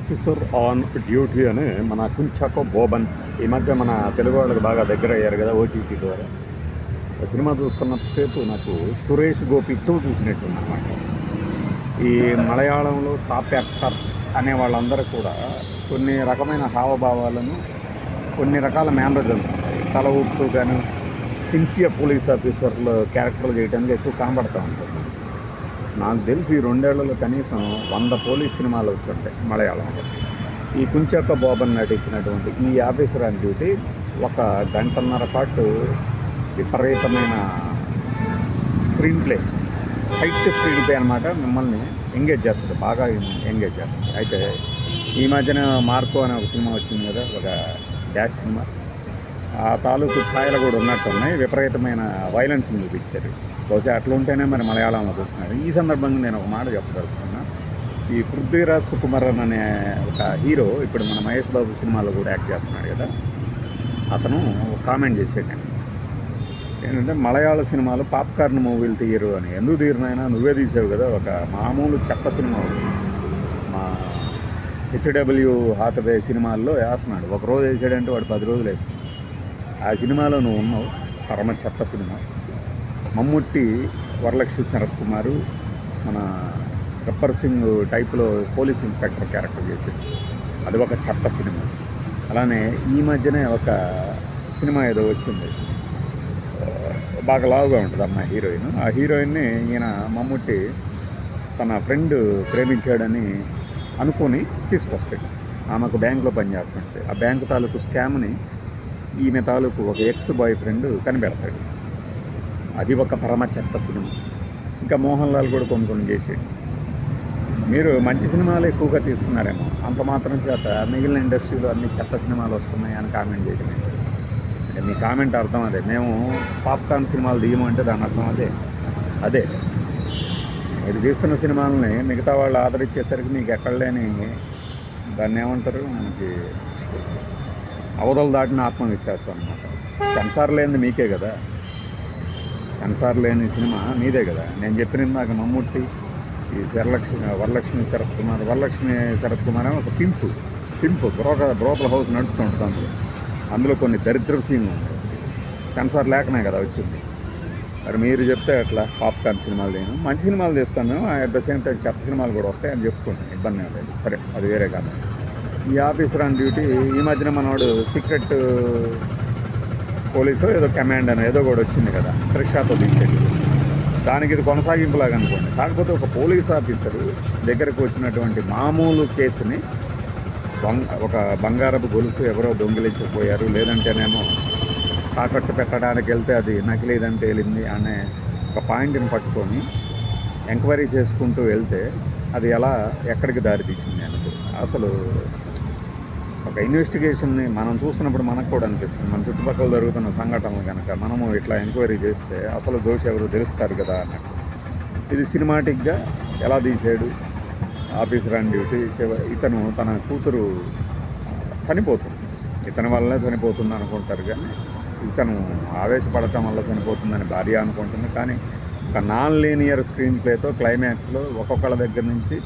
Officer on duty అని మన కుంచాకో బోబన్ ఈ మధ్య మన తెలుగు వాళ్ళకి బాగా దగ్గర అయ్యారు కదా ఓటీటీ ద్వారా. సినిమా చూస్తున్నంతసేపు నాకు సురేష్ గోపి టూ చూసినట్టు అనమాట ఈ మలయాళంలో టాప్ యాక్టర్స్ అనే వాళ్ళందరూ కూడా కొన్ని రకమైన హావభావాలను కొన్ని రకాల మేనరిజమ్స్ తల ఊపుతూ కానీ సిన్సియర్ పోలీస్ ఆఫీసర్లు క్యారెక్టర్లు చేయడానికి ఎక్కువ కనబడుతూ ఉంటుంది నాకు తెలిసి ఈ రెండేళ్ళలో కనీసం వంద పోలీస్ సినిమాలు వచ్చి ఉంటాయి మలయాళంలో ఈ కుంచక్క బోబన్ నటించినటువంటి ఈ ఆఫీసర్ అని డ్యూటీ ఒక గంటన్నర పాటు విపరీతమైన screenplay height screenplay అనమాట మిమ్మల్ని ఎంగేజ్ చేస్తుంది బాగా ఎంగేజ్ చేస్తుంది. అయితే ఈ మధ్యన మార్కో అనే ఒక సినిమా వచ్చింది కదా ఒక డాష్ సినిమా. ఆ తాలూకు ఛాయలు కూడా ఉన్నట్టు ఉన్నాయి విపరీతమైన వైలెన్స్ చూపించారు. బహుశా అట్లా ఉంటేనే మరి మలయాళంలో చూస్తున్నారు ఈ సందర్భంగా నేను ఒక మాట చెప్పదలుచుకున్నా. ఈ పృథ్వీరాజ్ సుకుమారన్ అనే ఒక హీరో ఇప్పుడు మన మహేష్ బాబు సినిమాలో కూడా యాక్ట్ చేస్తున్నాడు కదా. అతను కామెంట్ చేసేటండి ఏంటంటే మలయాళ సినిమాలు పాప్కార్న్ మూవీలు తీయరు అని. ఎందుకు తీరినైనా నువ్వే తీసావు కదా. ఒక మామూలు చెత్త సినిమా మా హెచ్డబ్ల్యూ హాతవే సినిమాల్లో వేస్తున్నాడు. ఒక రోజు వేసాడంటే వాడు పది రోజులు వేస్తాడు. ఆ సినిమాలో నువ్వు ఉన్నావు పరమ చెత్త సినిమా. మమ్ముట్టి వరలక్ష్మి శరత్ కుమారు మన గబ్బర్ సింగ్ టైప్లో పోలీస్ ఇన్స్పెక్టర్ క్యారెక్టర్ చేసాడు. అది ఒక చెత్త సినిమా. అలానే ఈ మధ్యనే ఒక సినిమా ఏదో వచ్చింది. బాగా లావుగా ఉంటుంది అమ్మాయి హీరోయిన్. ఆ హీరోయిన్ని ఈయన మమ్ముట్టి తన ఫ్రెండ్ ప్రేమించాడని అనుకొని తీసుకొస్తాడు. ఆమెకు బ్యాంకులో పనిచేస్తుంటే. ఆ బ్యాంకు తాలూకు స్కామ్ని ఈమె తాలూకు ఒక ఎక్స్ బాయ్ ఫ్రెండ్ కనిపెడతాడు. అది ఒక పరమ చెత్త సినిమా. ఇంకా మోహన్ లాల్ కూడా కొన్ని కొన్ని చేసాడు మీరు మంచి సినిమాలు ఎక్కువగా తీస్తున్నారేమో. అంత మాత్రం చేత మిగిలిన ఇండస్ట్రీలో అన్ని చెత్త సినిమాలు వస్తున్నాయి అని కామెంట్ చేయడం అంటే మీ కామెంట్ అర్థం అదే. మేము పాప్కార్న్ సినిమాలు తీయమంటే దాని అర్థం అదే. అదే. మీరు తీస్తున్న సినిమాలని మిగతా వాళ్ళు ఆదరించేసరికి మీకు ఎక్కడ లేని దాన్ని ఏమంటారు? మనకి అవతలు దాటిన ఆత్మవిశ్వాసం అనమాట సెన్సార్ లేనిది మీకే కదా. సెన్సార్ లేని సినిమా మీదే కదా. నేను చెప్పిన నాకు మమ్ముట్టి ఈ శరలక్ష్మి వరలక్ష్మి శరత్ కుమార్ వరలక్ష్మి శరత్ కుమార్ అని ఒక pimp. Pimp broker broker house నడుపుతుంటుంది అందులో. అందులో కొన్ని దరిద్ర సీన్లు ఉంటాయి సెన్సార్ లేకనే కదా వచ్చింది. మరి మీరు చెప్తే అట్లా పాప్కార్న్ సినిమాలు నేను. మంచి సినిమాలు తీస్తాను అట్ ద సేమ్ టైం చెత్త సినిమాలు కూడా వస్తాయి అని చెప్పుకున్నాను ఇబ్బంది లేదు. సరే అది వేరే కాదు. ఈ ఆఫీసర్ ఆన్ డ్యూటీ ఈ మధ్యన మనవాడు సీక్రెట్ పోలీసు ఏదో కమాండ్ అని ఏదో కూడా వచ్చింది కదా రిక్షాతో తీసేది దానికి ఇది కొనసాగింపులాగా అనుకోండి. కాకపోతే ఒక పోలీస్ ఆఫీసరు దగ్గరకు వచ్చినటువంటి మామూలు కేసుని బంగ ఒక బంగారపు గొలుసు ఎవరో దొంగిలించకపోయారు లేదంటేనేమో తాకట్టు పెట్టడానికి వెళ్తే అది నకిలీదని తేలింది అనే ఒక పాయింట్ని పట్టుకొని ఎంక్వైరీ చేసుకుంటూ వెళ్తే అది ఎలా ఎక్కడికి దారి తీసింది అనేది. అసలు ఒక ఇన్వెస్టిగేషన్ని మనం చూసినప్పుడు మనకు కూడా అనిపిస్తుంది. మన చుట్టుపక్కల జరుగుతున్న సంఘటనలు కనుక మనము ఇట్లా ఎంక్వైరీ చేస్తే అసలు దోషి ఎవరు తెలుస్తారు కదా అన్నట్టు. ఇది సినిమాటిక్గా ఎలా తీసాడు? ఆఫీసర్ అండ్ డ్యూటీ ఇతను తన కూతురు చనిపోతుంది. ఇతని వల్లనే చనిపోతుంది అనుకుంటారు కానీ ఇతను ఆవేశపడటం వల్ల చనిపోతుందని భార్య అనుకుంటుంది. కానీ ఒక నాన్ లీనియర్ స్క్రీన్ ప్లేతో క్లైమాక్స్లో ఒక్కొక్కళ్ళ దగ్గర నుంచి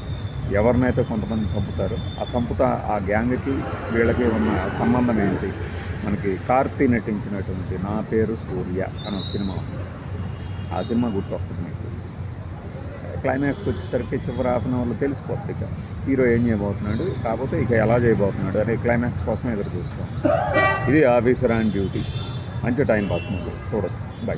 ఎవరినైతే కొంతమంది చంపుతారు ఆ చంపుతా ఆ గ్యాంగ్కి వీళ్ళకి ఉన్న సంబంధం ఏంటి? మనకి కార్తీ నటించినటువంటి నా పేరు సూర్య అనే సినిమా ఆ సినిమా గుర్తొస్తుంది మీకు. క్లైమాక్స్కి వచ్చేసరికి చివరి హాఫ్ అన్ అవర్లో తెలిసిపోతుంది ఇక. హీరో ఏం చేయబోతున్నాడు? కాకపోతే ఇక ఎలా చేయబోతున్నాడు అనే క్లైమాక్స్ కోసం ఎదురు చూస్తాం. ఇది ఆఫీసర్ ఆన్ డ్యూటీ. మంచి టైం పాస్ మీకు చూడొచ్చు. బై